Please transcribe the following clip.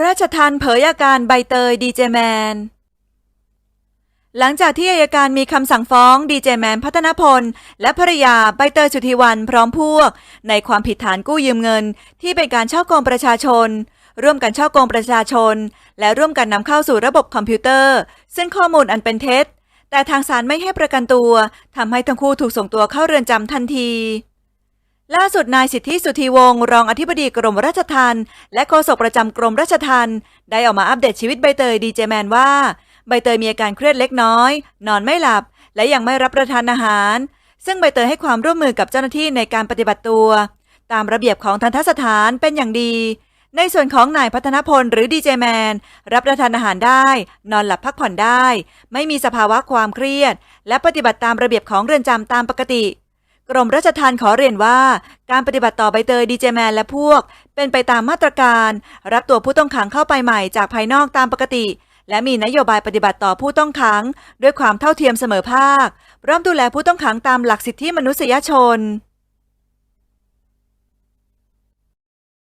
ราชทันเผยอาการใบเตยดีเจแมน หลังจากที่อายการมีคำสั่งฟ้องดีเจแมนพัฒนพล และภรรยาใบเตยสุธีวันพร้อมพวก ในความผิดฐานกู้ยืมเงิน ที่เป็นการช่อโกงประชาชน ร่วมกันช่อโกงประชาชน และร่วมกันนำเข้าสู่ระบบคอมพิวเตอร์ ซึ่งข้อมูลอันเป็นเท็จ แต่ทางศาลไม่ให้ประกันตัวทำให้ทั้งคู่ถูกส่งตัวเข้าเรือนจำทันที ล่าสุดนายสิทธิสุธีวงศ์รองอธิบดีกรมราชทัณฑ์และโฆษกประจำกรมราชทัณฑ์ได้ออกมาอัปเดตชีวิตใบเตยดีเจแมนว่า ใบเตยมีอาการเครียดเล็กน้อย นอนไม่หลับ และยังไม่รับประทานอาหาร ซึ่งใบเตยให้ความร่วมมือกับเจ้าหน้าที่ในการปฏิบัติตัว ตามระเบียบของทันทสถานเป็นอย่างดี ในส่วนของนายพัฒนพลหรือดีเจแมนรับประทานอาหารได้ นอนหลับพักผ่อนได้ ไม่มีสภาวะความเครียด และปฏิบัติตามระเบียบของเรือนจำตามปกติ กรมราชทัณฑ์ขอเรียนว่า การปฏิบัติต่อใบเตยดีเจแมนและพวก เป็นไปตามมาตรการ รับตัวผู้ต้องขังเข้าไปใหม่จากภายนอกตามปกติ และมีนโยบายปฏิบัติต่อผู้ต้องขัง ด้วยความเท่าเทียมเสมอภาคพร้อมดูแลผู้ต้องขังตามหลักสิทธิมนุษยชน